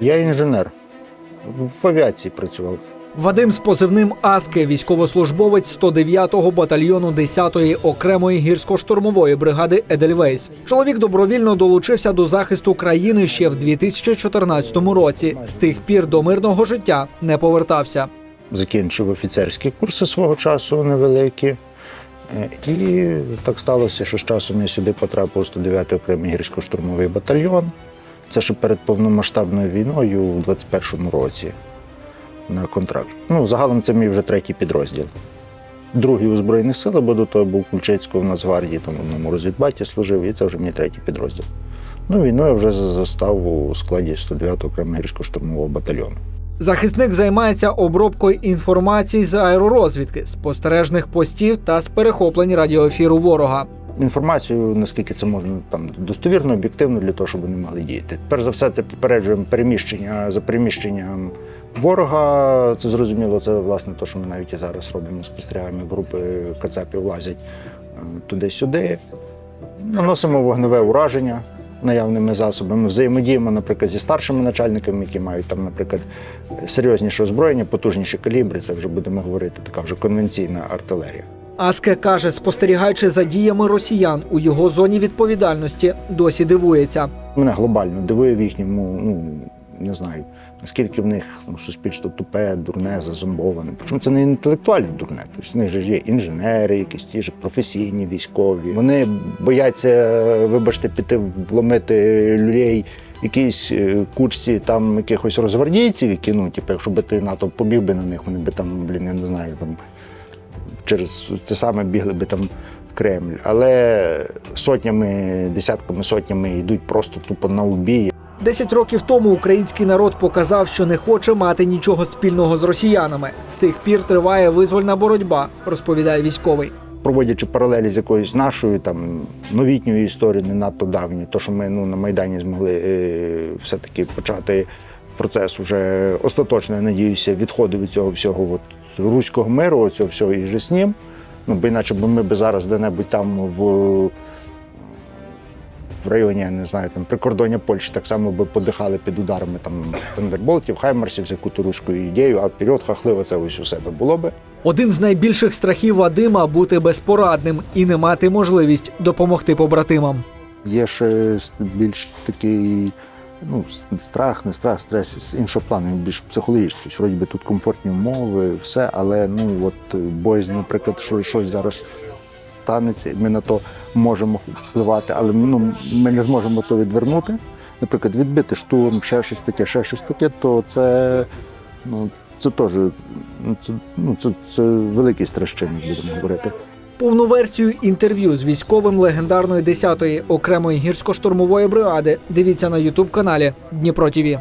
Я інженер. В авіації працював. Вадим з позивним Аски, військовослужбовець 109-го батальйону 10-ї окремої гірсько-штурмової бригади Едельвейс. Чоловік добровільно долучився до захисту країни ще в 2014 році. З тих пір до мирного життя не повертався. Закінчив офіцерські курси свого часу невеликі. І так сталося, що з часом я сюди потрапив у 109-й окремий гірсько-штурмовий батальйон. Це ще перед повномасштабною війною у 21-му році на контракт. Ну, загалом це мій вже третій підрозділ. Другий у Збройних силах, бо до того був в Кульчицькому в Нацгвардії, там в одному розвідбаті служив, і це вже мій третій підрозділ. Ну, війну я вже застав у складі 109-го окремого гірсько-штурмового батальйону. Захисник займається обробкою інформації з аеророзвідки, спостережних постів та з перехоплень радіоефіру ворога. Інформацію, наскільки це можна там достовірно, об'єктивно для того, щоб вони могли діяти. Перш за все, це попереджуємо переміщення за переміщенням ворога. Це зрозуміло, це власне те, що ми навіть і зараз робимо. Спостерігаємо групи кацапів лазять е, туди-сюди. Наносимо вогневе ураження наявними засобами, взаємодіємо, наприклад, зі старшими начальниками, які мають там, наприклад, серйозніше озброєння, потужніші калібри. Це вже будемо говорити, така вже конвенційна артилерія. Аске каже, спостерігаючи за діями росіян у його зоні відповідальності, досі дивується. Мене глобально дивує в їхньому, ну не знаю, наскільки в них ну, суспільство тупе, дурне, зазомбоване. Причому це не інтелектуальне дурне. Тобто в них же є інженери, якісь ті ж професійні, військові. Вони бояться, вибачте, піти вломити людей. Якійсь е, кучці там якихось розгвардійців, які, ну, типу, якщо би ти НАТО побіг би на них, вони би там, блін, я не знаю, там через це саме бігли би там в Кремль. Але сотнями, десятками, сотнями йдуть просто тупо на убій. Десять років тому український народ показав, що не хоче мати нічого спільного з росіянами. З тих пір триває визвольна боротьба, розповідає військовий. Проводячи паралелі з якоюсь нашою там новітньою історією, не надто давньою, то що ми ну, на Майдані змогли е, все-таки почати процес уже остаточно, я надіюся, відходу від цього всього от, руського миру, цього всього і же з ним. Ну, бо іначе б ми б зараз де-небудь там в, в районі, я не знаю, там прикордоння Польщі так само би подихали під ударами там Тандерболтів, Хаймарсів з яку-то руську ідею, а вперед хахливо це ось у себе було би. Один з найбільших страхів Вадима бути безпорадним і не мати можливість допомогти побратимам. Є ще більш такий ну, страх, не страх, стрес іншого плану, більш психологічний. Вроді би тут комфортні умови, все, але ну от боязнь, наприклад, що щось зараз станеться, ми на то можемо впливати, але ну, ми не зможемо то відвернути. Наприклад, відбити штурм, ще щось таке, ще щось таке, то це, ну, це теж ну, це, ну, це, це великий стрес будемо говорити. Повну версію інтерв'ю з військовим легендарної 10-ї окремої гірсько-штурмової бригади дивіться на ютуб каналі Дніпро ТІВІ.